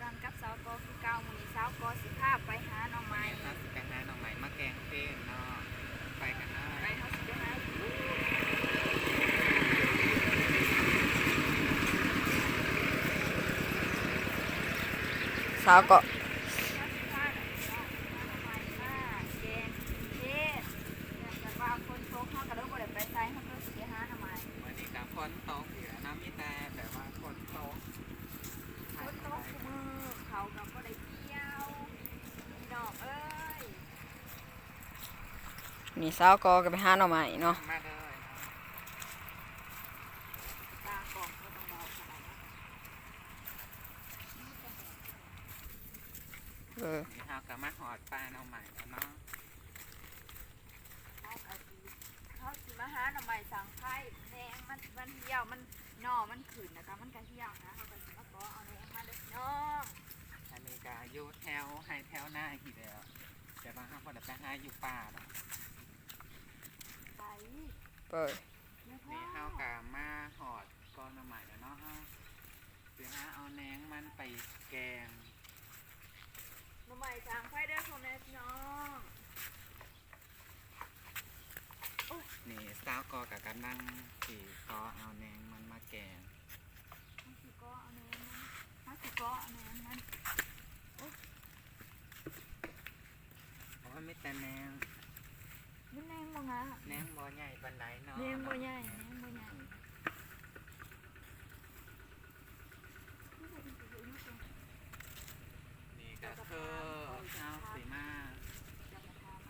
กันกับสาวกอคือเก่ามื้อนี้สาวกอสิพาไปหาหน่อไม้แม่ครับสิไปหาหน่อไม้มาแกงเต้นเนาะไปกันได้ไปเฮาสิไปหาสาวก็เฮาสิพาหน่อไม้มาแกงเทศแต่ว่าคนโตเฮาก็เลยบ่ได้ไปไสเฮาก็สิไปหาหน่อไม้ วันนี้กับฝนตกอยู่น้ำมีแต่แบบว่าฝนตก คนโตคุมือเขาก็บ่ได้เที่ยวพี่น้องเอ้ย มีสาวก็ก็ไปหาหน่อไม้เนาะมาเลยตากล่องก็ต้องเบาขนาดนั้นเออนี่เฮากับมาหอดปลาหน่อไม้แล้วเนาะเฮาก็สิเฮาสิมาหาหน่อไม้สังไผ่แหนงมันมันเหี่ยวมันหน่อมันขึ้นนะคะมันก็เหี่ยวนะเฮาก็สิมาขอเอาแหนงมาเด้อพี่น้องอันนี้ก็อยู่แถวให้แถวหน้าอีกแล้วแต่ว่าเฮาบ่ได้ไปหาอยู่ป่าดอกไป เปิดเดี๋ยวพ่นี่อเฮากะมาหอดก้อนหน่อไม้แล้วเนาะเฮาสิหาเอาแหนงมันไปแกงหน่อไม้สังไผ่เด้อพ่อแม่พี่น้องนี่สาวกอกับกำลังสีกอเอาแหนงมันมาแกงเฮาสิก็เอาแหนงมันเฮาสิก็เอาแหนงมันเพราะว่าไม่แต่แหนง มันแนงบ่งะแหนงบ่ใหญ่ปานใดเนาะแนงบ่ใหญ่แนงบ่ใหญ่นี่ก็คือเอาสีมา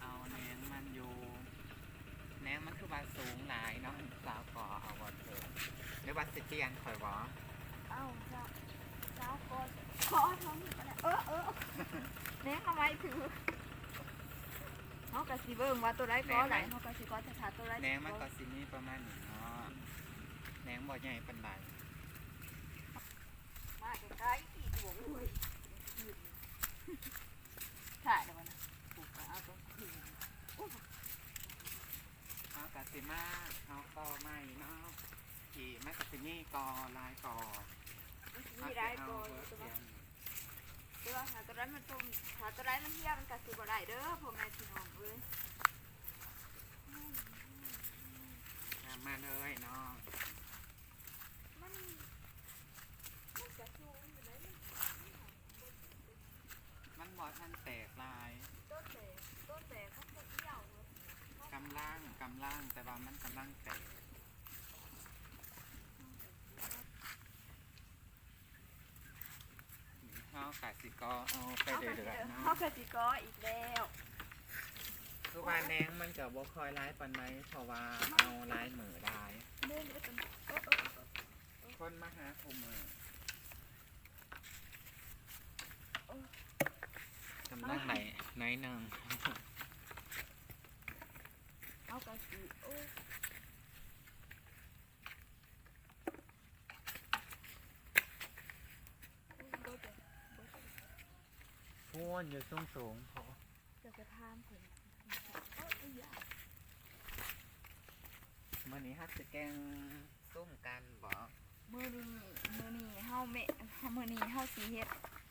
เอาแหนงมันอยู่แหนงมันคือว่าสูงหลายเนาะสาวกอเอาบ่เถอะหรือว่าสิเตียนข่อยบ่เอ้าเจ้าเจ้าก็ขอท้องนี่ก็ได้เออเออแหนงเอาไว้ถือ เฮาก็สิเบิ่งว่าตัวใดก็ได้เฮาก็สิก็จะหาตัวใดแหนงมันก็สิมีประมาณนี้เนาะแหนงบ่ใหญ่ปานใดมาใกล้ๆอีกหัวอุ้ยถ่ายเดี๋ยวนะปลูกเอาตรงคืนเอากะสิมาเอากอใหม่เนาะที่มันก็สิมีกอลายกอมีได้ก็เบิดตัวเสียงเดี๋ยวหา ตัวนั้นมันต้มหาตัวนั้นมันเทียมันกัดสิบ่ได้เด้อพ่อแม่พี่น้องเอ้ยอะมาเลยเนาะมันมันกระชูอยู่ไหนมันมันบ่ทันแตกลายต้นแตกต้นแตกเขาก็เหี่ยวเลยกำลังกำลังแต่ว่ามันกำลังแตก นี่เฮากะสิกอเอาไปเรื่อยๆเนาะ เขากระสิกออีกแล้วคือว่าแหนงมันก็บ่ค่อยร้ายปานใดเพราะว่าเอาลายมือได้เดินไปกันเออเออเออคนมาหาคู่มือกำลังไหนน้อยหนึ่งเอากระสิโอ้ยโอ้ยบ่ได้บ่ได้ พูนอยู่สูงสูงพอจะกระทามผมเอ้ยอย่ามื่อนี้ฮักจะแกงส้มกันบอกมื้อนี้มื้อนี้เฮาแม่เฮามื้อนี้เฮาสิเฮ็ด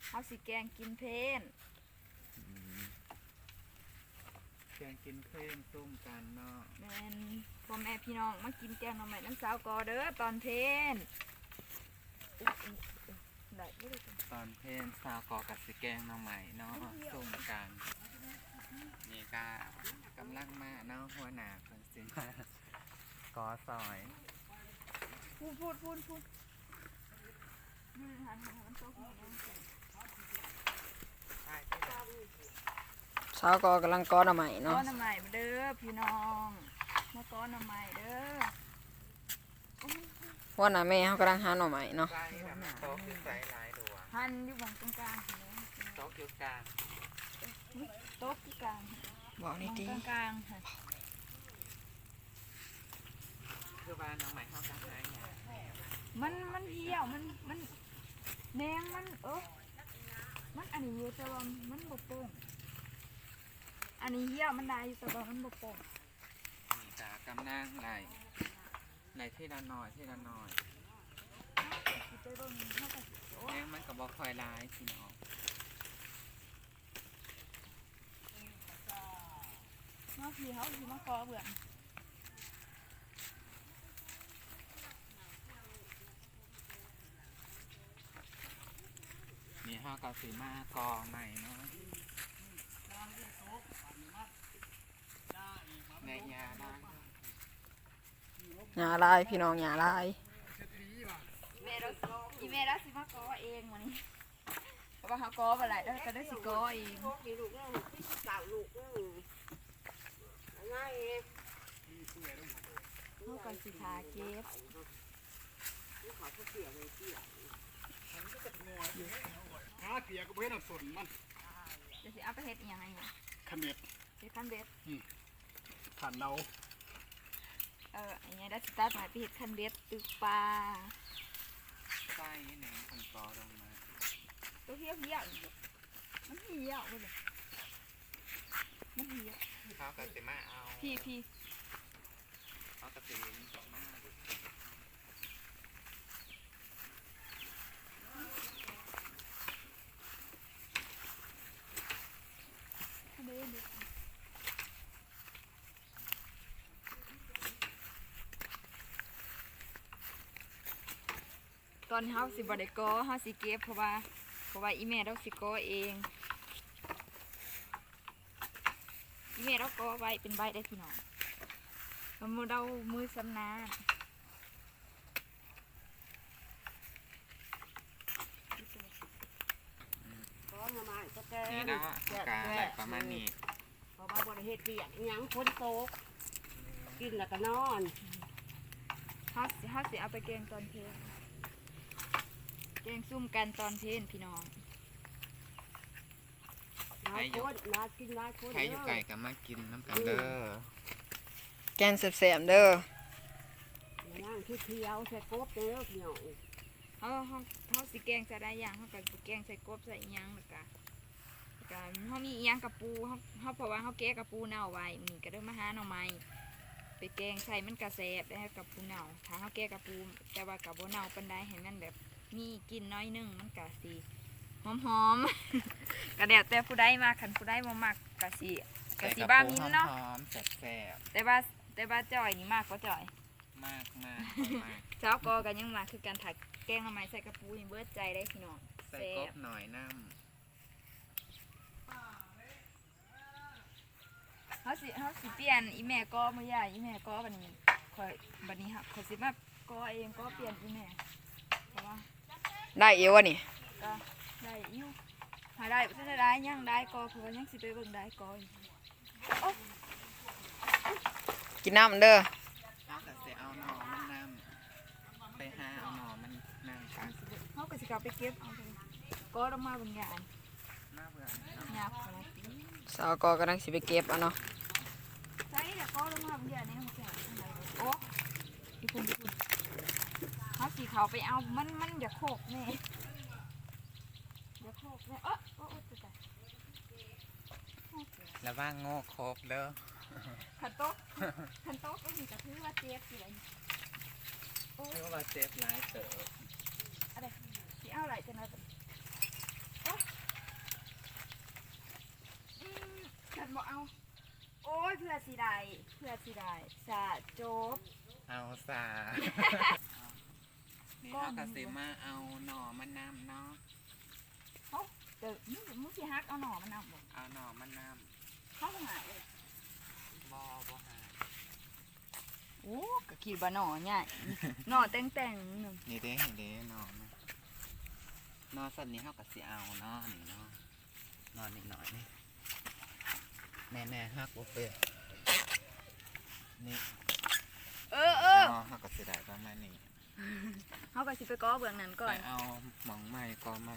เฮาสิแกงกินเพนแกงกินเพลงส้มกันเนาะแม่นพ่อแม่พี่น้องมากินแกงหน่อไม้น้ำสาวกอเด้อตอนเพน ได้บ่ได้ตอนเพลงสาวกอกับสิแกงน้องใหม่เนาะส้มกันนี่ก็กำลังมาเนาะหัวหน้าคนสิมากอซอยพูดพูดพูดพูดยืนหันหันโต๊ะหันใช่สาวก็กำลังก้อนหน่อไม้ก้อเนาะหน่อไม้มาเด้อพี่น้องมาก้อนหน่อไม้เด้อ ว่าน่ะแม่เขากำลังหาหน่อไม้เนาะใช่แบบโต๊ะคือใส่หลายดวงหันอยู่บังตรงกลางเห็นไหมโต๊ะอยู่กลางโต๊ะที่กลางบอกนี่รงดีกลางค่ะคือว่าน้องใหม่เข้ากันหาหยามันมันเหี่ยวมันมันแดงมันเออมันอันนี้อยู่แต่ว่ามันบกโป่งอันนี้เหี่ยวมันได้อยู่แต่ว่ามันบกโป่งนี่จ้ากำลังไหล ไหลที่ละหน่อยที่ละหน่อยสิไปเบิ่งเฮาก็สิโอ้แมงมันก็บ่ค่อยอยร้ายพี่น้องเนาะพี่เขาสิมากอเบื่อมีห้ากาสีมากอใหม่เนาะในยาบ้าง หญ้าลายพี่น้องหญ้าลายแม่เราอีแม่เราสิมากอเองวันนี้เพราะว่าเขากอไปหลายแล้วก็ได้สิกอเองมีลูกนั่งที่สาวลูกนั่งง่ายเลยเขาก็สิทาเก็บขอเสียเลยเสียหาเกียร์ก็บ่เฮ็ดน้ำสนมันจะสิเอาไปเฮ็ดอีหยังไงเนี่ยขมิดเฮ็ดคันเบ็ดขันเดา เอออันนี้ได้สิตัดหมายไปเห็ดคันเบ็ดตึกปลาไส้แหนงคนปอลงมาตัวเหี้ยวเหี้ยวอีกมันเหี้ยวไปเลยมันเหี้ยวเขากาสีมาเอาพี่พี่เขากระสีมา คันเบ็ดเบ็ดต อนเฮาสิบ่ได้กอเฮาสิเก็บเพราะว่าเพราะว่าอีแม่เราสิกอเองอีแม่เรากอไว้เป็นใบได้พี่น้องมันมือเรามือสำนาญก็มาใหม่ก็แกนี่เนาะอากาศแบบประมาณนี้เพราะว่าบริเฮ็ดเบียดยังคนโตกกินแล้วก็นอนเฮาสิเฮาสิเอาไปแกงตอนเพลน แกงซุ่มกันตอนเพลนพี่น้องนายคนนายกินนายคนใครอยู่ไก่ก็มากินน้ำกันเด้อแกนแสบๆเด้อย่างที่เที่ยวใส่กบเด้อพี่น้องเฮาเฮาเฮาสิแกงใส่ได้อย่างเฮาก็สิแกงใส่กบใส่อิหยังแล้วก็แล้วก็เฮามีอิหยังกับปูเฮาเฮาเพราะว่าเฮาแกะกับปูเน่าไว้มื้อนี้ก็เด้อมาหาหน่อไม้ไปแกงใส่มันก็แซ่บได้กับปูเน่าถ้าเฮาแกะกับปูแต่ว่ากับบ่เน่าปานใดให้มันแบบ มีกลิ่นน้อยหนึงมันก็สิหอมๆก็แล้วแต่ผู้ใดมาคันผู้ใดบ่มักก็สิก็สิบ้ามินเนาะ หอมๆแซ่บแต่ว่าแต่ว่าจ่อยนี่มากกว่าจ่อยๆมากมากมากเช้ากอกันยังมาคือการถักแกงทำไมใส่กระปูยังเบิดใจได้พี่น้องใส่แซ่กบบหน่อยน้เขาสิเขาสิเปลี่ยนอีแม่ก็ไม่ยากอีแม่ก็บันนี้คอยบันนี้ค่ะคอยสิมาก็เองก็เปลี่ยนอีแม่เพราะว่า ได้เอวะนี่ก็ได้อยู่หาได้ถ้าได้ยังได้ก็เพราะว่ายังสิไปเบิ่งได้ก็อยู่กินน้ำเด้อำเอาแต่เสียเอาหน่อมันน้ำไปหาเอาหน่อมันน้ำกันเขาก็สิกลับไปเก็บเอาไปก็ต้องมาบางอย่างน่าเบื่อหยาบขนาดนี้สาวกอกำลังสิไปเก็บอะเนาะใช่แต่ก็ต้องมาบางอย่างนี่มันแก่โอ้พี่คุณพี่คุณ เขาสีเขาไปเอามันมันอย่าโคกแม่อย่าโคกแม่เออโอ้โอ้ตายแล้วว่าโง่ครบเด้อขันโต๊ะขันโต๊ะก็มีกระทือว่าเจ็บสิอะไรเรียกว่าเซฟไลฟ์เต๋ออะไรที่เอาอะไรจะนะโอ้อืมขันบอกเอา โอ้ยเพื่อสีได้เพื่อสีได้สะโจบ เอาสา นี่ก้อเอานกระสิมาเอาหน่อมันน้ำเนาะเดี๋ยวมึงมึงสิฮักเอาหน่อมันเอาบ่เอาหน่อมันน้เข้าหาเลยำบอบอหาโอ้ก็คิดว่าหน่อใหญ่ หน่อแต่งแต่งๆหนึ่งนี่เด้เห็นเด้หน่อมันหน่อสันนี้เขากระสิเอาเนาะนี่เนาะหน่อนิดหน่อยนี่แน่แน่ๆฮักโอเปนี่เออเออหน่อเขากระสิได้ประมาณนี้ เขาก็สิไปก้อเบื้องนั้นก่อไปน เอาหมองใหม่ก็ใหม่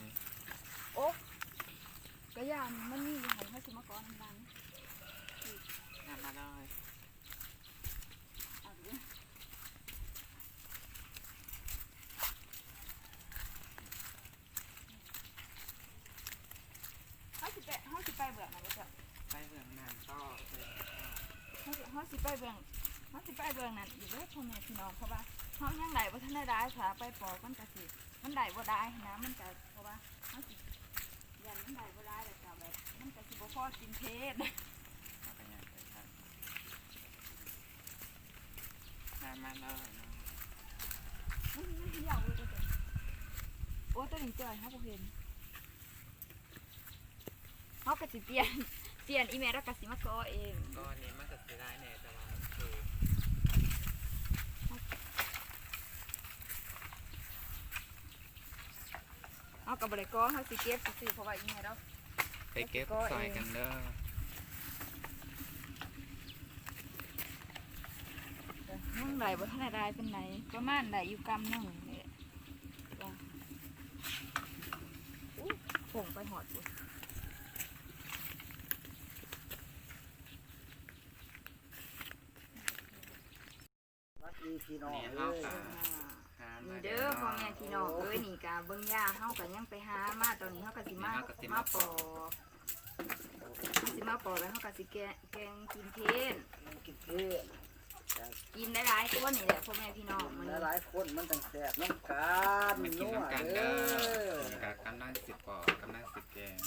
ก็ยามมันมีอยู่ให้เขาสิมาก้อนดัง นำมาเลย เขาสิไปเขาสิไปเบื้องนั้นก็จะ ไปเรื่องน้ำก็เคย เขาสิเขาสิไปเบื้องเขาสิไปเบื้องนั้นอยู่เด้อพ่อแม่พี่น้องเพราะว่าเขายังไหลว่าท่านได้ได้ค่ะไปปอกมันก็สิมันได้บ่ได้นะมันจะเพราะว่ามันสิยันมันได้บ่ได้แต่ก็แบบมันก็สิบ่พอกินเพชรมามาเลยเนาะมันมันเหี่ยวเลยโอ้ตัวนี้จ่อยครับผมเห็นเขาก็สิเปลี่ยนเปลี่ยนอีเมลแล้วก็สิมาก่อเองก็อันนี้มันก็เสียดายแน่แต่ว่ามันคือ เขา กับบริก่อเขาสิเก็บสิเพราะว่าอีเมลแล้วไปเก็บซอยกันเด้อยังไดบ่ทันได้เป็นไหนประมาณได้อยู่กำหนึ่งเนี่แหละว่าอู้ผงไปหอดปุ๊วัดดีพี่น้องนี่เอ้ายก็หา นี่มาเด้อพ่อแม่พี่น้องเอ้ยนี่กะเบิ่งย่าเฮาก็ยังไปหามาตอนนี้เฮาก็สิมามาปอกเฮาสิมาปอกแล้วเฮาก็สิแกงแกงกินเทนกินเพื่อนกินได้หลายตัวนี่แหละพ่อแม่พี่น้องมันหลายๆคนมันตั้งแสบน้ำกันไม่กินนัวน้ำกันเด้เด้ออนี่ก็กำลังสิบปอกกำลังสิบแกง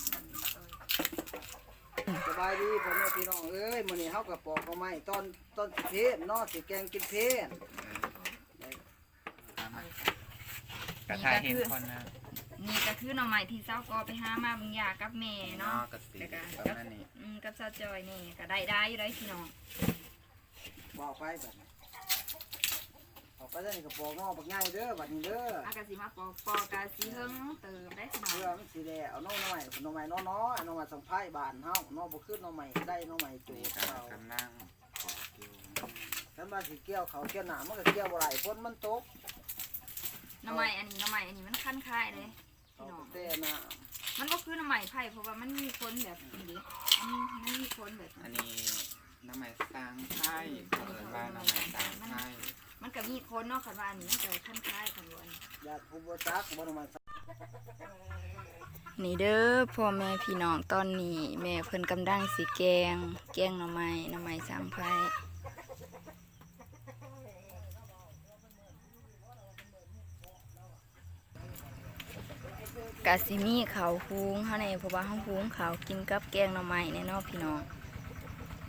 สบายดีพ่อแม่พี่น้องเอ้ยมื้อนี้เฮาก็ปอกเอาไม้ตอนตอนสิเพศเนาะสิแกงกินเพศ เออเอามา กระทายเห็นคนนะนี่ก็คือหน่อไม้ที่เซาก็ไปหามาเบิ่งย่ากับแม่เนาะเนาะกระสีแล้วก็ประมาณนี้อืมกับซาจอยนี่ก็ได้ได้อยู่ได้พี่น้องบอกไปแบบนี้ออกไปแล้วนี่ก็ปอกนอกบักง่ายเด้อบัดนี้เด้ออากาสิมาปอกปอกกาสิเฮิงเติมได้พี่น้องเพื่อมันสิได้เอาน้องน้อยน้องใหม่น้อยๆน้องใหม่สังไพ่บ้านเฮาน้องบ่ขึ้นน้องใหม่ได้น้องใหม่จูนี่ดก็เขากำลังปอกอยู่คันว่าสิเกี่ยวเขาเกี่ยวหน้ามันก็เกี่ยวบ่ไหลฝนมันตก หน่อไม้อันนี้หน่อไม้อันนี้มันคันคายเลยเขาก็แต่น้ำมันก็คือหน่อไม้ไผ่เพราะว่ามันมีคนแบบนี้มันมันมีคนแบบอันนี้น้ำไม้สร้างไผ่เปิดว่าน้ำไม้สร้างไผ่มันก็มีคนเนาะคันว่าอันนี้มันก็คันคายคันว่าญาติผู้บ่จักบ่น้องใหม่นี่เด้อพ่อแม่พี่น้องตอนนี้ แม่เพิ่นกำลังสิแกง แกงหน่อไม้หน่อไม้สามไผ่ กะสิมีข้าวหุงเฮาในเพราะว่าเฮาหุงข้าวกินกับแกงหน่อไม้แน่เนาะพี่น้อง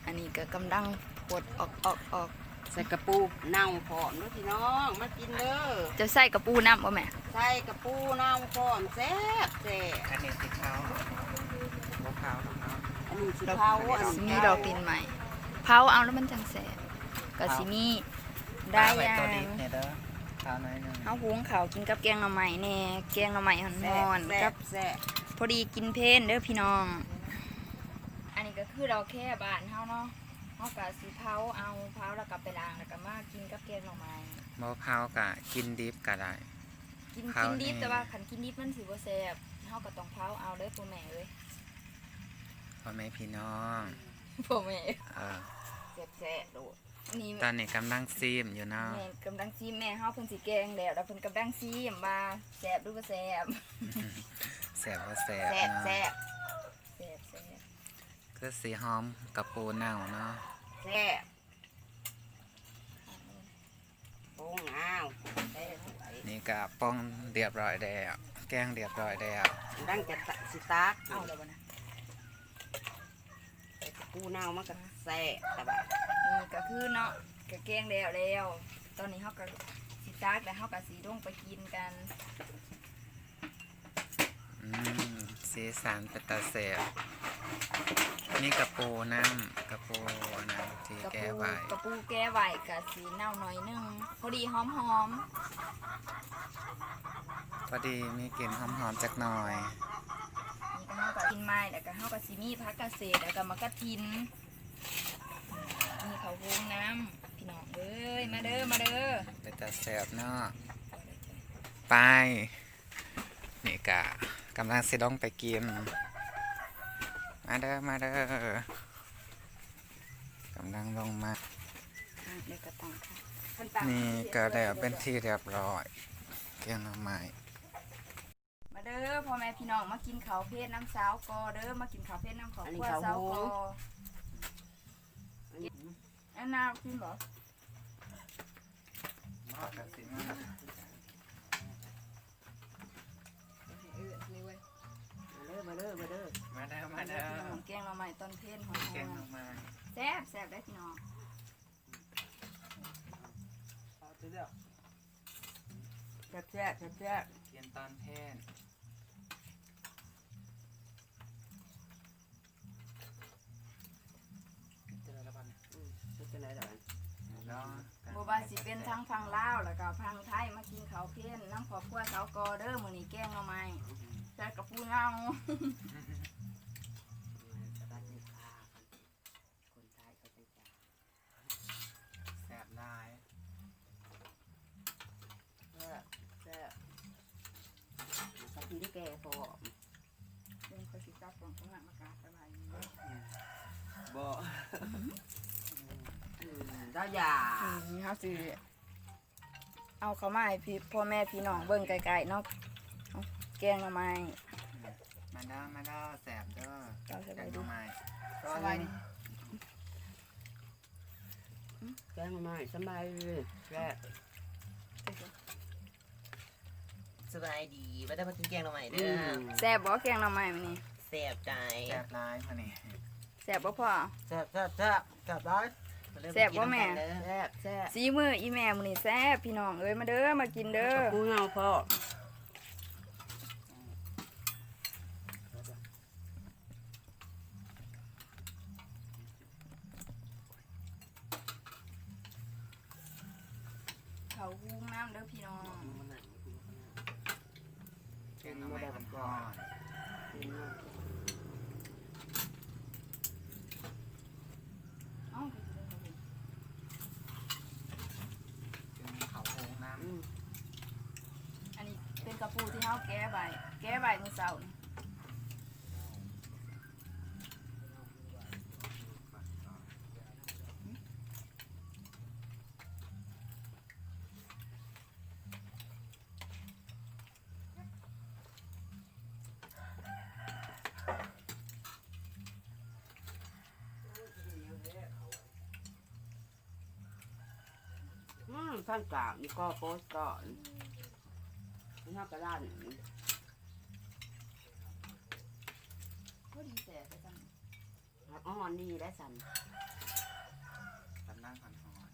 อันนี้ก็กำลังปลดออกออกออกใส่กระปูเน่าพร้อมเด้อพี่น้องมากินเด้อจะใส่กระปูน้ำบ่แม่ใส่กระปูเน่าพร้อมแซ่บแซ่บอันนี้สีขาวบขาวเนาะอันนี้สิเผาอันสินี้มีดอกตีนใหม่เผาเอาแล้วมันจังแสบก็สิมีได้ปลาไว้ยัตัวนี้งเนี่ยเด้อ ขาวน้อยหนึงเอาหุงข้าวกินกับแกงหน่อไม้แน่แกงหน่อไม้หแซ่อบนแซ่ๆกับบแซ่บพอดีกินเพลนเด้อพี่น้องอันนี้ก็คือเราแค่บ้านเฮาเนาะเฮาก็สิเผาเอาเผาแล้วก็ไปล้างแล้วก็มากินกับแกงหน่อไม้มะพร้าวกะกินดิบก็ได้กินเผากินดิบแน่แต่ว่าคันกินดิบมันสิบ่แซ่บเฮาก็ต้องเผาเอาเด้อพ่อแม่เอ้ยพ่อแม่พี่น้องพ่อแม่เออแซ่บๆโดด นี่ตอนนี้กำลังซีมอยู่เนาะแม่กำลังซีมแม่เฮาเพิ่นสิแกงแล้วแล้วเพิ่นกำลังซีมว่าแซ่บหรือบ่แซ่บแสบว่าแสบแซ่บเนาะแซ่บแซ่บแซ่บคือสีหอมกับปูเน่าเนาะแซ่บปรุงอ้าวแซ่บไว้นี่กะป้องเรียบร้อยแล้วแกงเรียบร้อยแล้วดังจะตะสิตักเอาแล้วบ่นะใส่กระปูเน่ามันก็ แซ่บแต่ว่านี่ก็คือเนาะก็แกงแล้วแล้วตอนนี้เฮาก็สิตากแล้วเฮาก็สิลงไปกินกันอืมสีสันเป็นตาแสบนี่กระปูน้ำกระปูน้ำที่กระแก้ปูไว้กระปูแก้ไว้ก็สิเน่าหน่อยนึงพอดีหอมพอดีมีกลิ่นหอมๆจักหน่อย ๆนี่ก็เฮาก็กินไม้แล้วก็เฮาก็สิมีผักกระเศษแล้วก็มะกะทิน นี่ข้าวโพงน้ำพี่น้องเอ้ยมาเด้อมาเด้อเป็นตาแสบเนาะไปนี่กะกำลังสิลงไปกินมาเด้อมาเด้อกำลังลงมาอะเดี๋ยวก็ต้องค่ะขั้นตอนนี่ก็แล้วเป็นที่เรียบร้อยเกี่ยงหน่อไม้มาเด้อพ่อแม่พี่น้องมากินข้าวเพชรน้ำสาวกอเด้อมากินข้าวเพชรน้ำขาวคั่วสาวกอ แอนนากินเหรมาตัสิมาเออนี่เว้ยมาเด้อมาเด้อมาเด้อมาเด้อมาเแกงมาใหม่ตอนเทียงของแกงมาใม่แซ่บแซ่บได้พี่น้องแซ่บเจ็บเจ็บเจ็บเทียนตอนเทียง พังลาวแล้วก็พังไทยมากินข้าวเพลนน้ำขอบครัวสาวกอเด้อมื้อนี้แกงหน่อไม้ใส่กระปูเงาสวัสดีค่ะคนไทยเขาจะจ่ายแสบลายแซ่บแซ่บสักทีที่แกพอเป็นข้อยสิกลับของข้างหลังอากาศสบายดีบ่อืมได้ยา อืมเฮาสิ เอาเข้ามาให้พี่พ่อแม่พี่น้องเบิ่งไกลๆเนาะเอาแกงหน่อไม้ มาเด้อมาเด้อแสบเด้อเอาสแกบายงหดีน่อไม้สบายดีแกงมาใหม่สบายเลยแซ่บสบายดีว่าได้มากินแกงเราใหม่อืเด้อมแซ่บบ่แกงหน่อไม้มื้อนี้แสบใจแสบลายมานี่แซ่บบ่พ่อแซ่บแซ่บแซ่บแซ่บได้มาเริ่ แซ่บบ่แม่กินน้ำกันเด้อแซ่บแซ่บสีมืออีแม่มื้อนี้แซ่บพี่น้องเอ้ยมาเด้อมากินเด้อ กูเงาพ่อ เขาหุ้มน้ำเด้อพี่น้อง แกงหน่อไม้ก่อน เอ้า จึงเขาโค้งน้ อืม อันนี้เป็นกระปูที่เฮาแก้ใบแก้ใบมื้อเช้านี่อืมท่านกราบนี่ก็โพสต์ก่อนนี่ครับกระดาน พอดีแซ่บไปจัง อ่อนนี่และสันำตัดล่างผ่อนหอน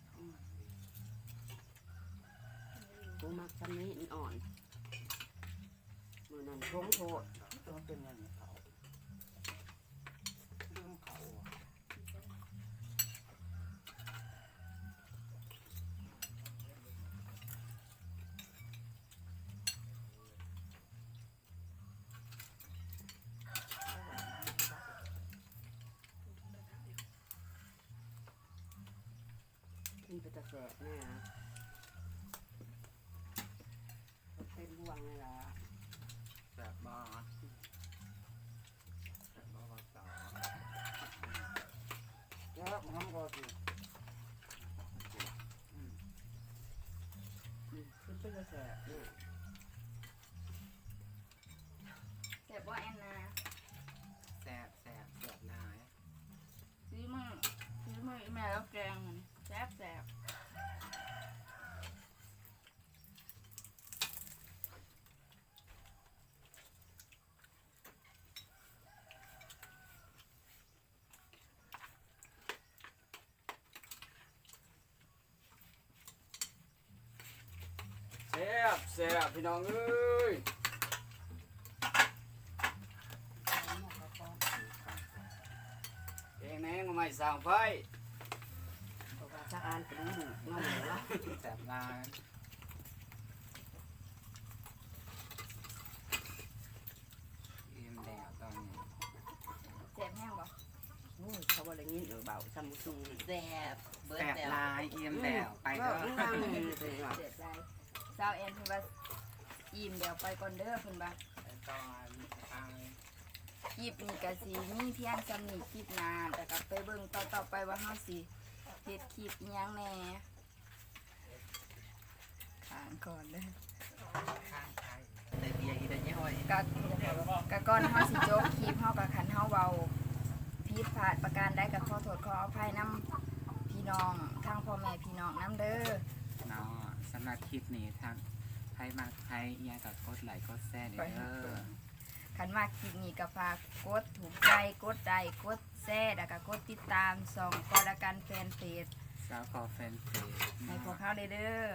กูมักสันนี้มันอ่อนมือนั่นทงโทษต้องเป็นอย่างนี้เขาเรื่องเขาอะ จะแสบแน่นะเต็มบ่วงเลยล่ะแสบบ่แสบบ่บ่สาวแล้วมันก็สิอืมขึ้นไปตะแสบเนี่ย แซ่บบ่แอนนา แสบแสบแสบลาย สีมือสีมืออีแม่แล้วแกงมันแซ่บแซ่บ แซ่บแซ่บพี่น้องเอ้ยเองแม่งมาใหม่สั่งไฟบอกว่าสักอันเป็นหูงาเหนือแสบลายอิ่มแล้วตอนนี้แซ่บแห้งบ่โอ้ยเขาบอกอะไรงี้เออเบาซัมซุงแสบเบิร์แสดบแล้วลายอิ่มแล้วไปก็เด้อนั่งเลยว่ะเจ็บใจ สาวแอนเพิ่นว่าอิ่มเดี๋ยวไปก่อนเด้อเพิ่นว่าไปก่อนไปคลิปนี้ก็สิมีเพียงจำนี้คลิปหน้าแต่ก็ไปเบิ่งต่อๆไปว่าเฮาสิเฮ็ดคลิปอิหยังแหน่ขานก่อนเด้อแต่เบียร์อีแต่ยี่ห้อยกะกะก่อนเฮาสิจบคลิปเฮาก็คันเฮาเว้าผิดพลาดประการใดก็ขอโทษขออภัยนํพี่น้องทางพ่อแม่พี่น้องนํเด้อ สำหรับคลิปนี้ทางใครมาใครเอียกับกดไลค์กดแชร์เด้อคันมากคลิปนี้ก็ฝากกดถูกใจกดไลค์กดแชร์แล้วก็กดติดตามส่องกอดกันแฟนเพจสาวขอแฟนเพจให้พวกเขาได้เด้อ